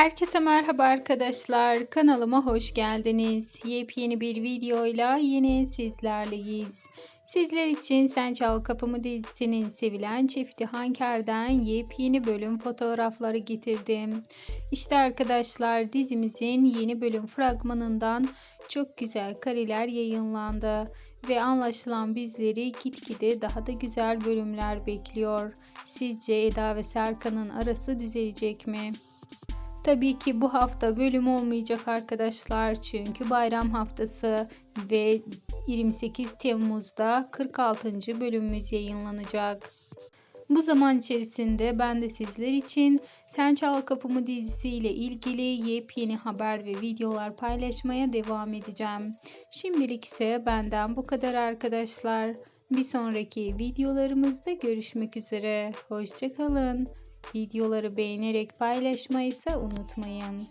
Herkese merhaba arkadaşlar. Kanalıma hoş geldiniz. Yepyeni bir videoyla yine sizlerleyiz. Sizler için Sen Çal Kapımı dizisinin sevilen çifti Hanker'den yepyeni bölüm fotoğrafları getirdim. İşte arkadaşlar dizimizin yeni bölüm fragmanından çok güzel kareler yayınlandı ve anlaşılan bizleri gitgide daha da güzel bölümler bekliyor. Sizce Eda ve Serkan'ın arası düzelecek mi? Tabii ki bu hafta bölüm olmayacak arkadaşlar çünkü bayram haftası ve 28 Temmuz'da 46. bölümümüz yayınlanacak. Bu zaman içerisinde ben de sizler için Sen Çal Kapımı dizisiyle ilgili yepyeni haber ve videolar paylaşmaya devam edeceğim. Şimdilik ise benden bu kadar arkadaşlar. Bir sonraki videolarımızda görüşmek üzere. Hoşçakalın. Videoları beğenerek paylaşmayı ise unutmayın.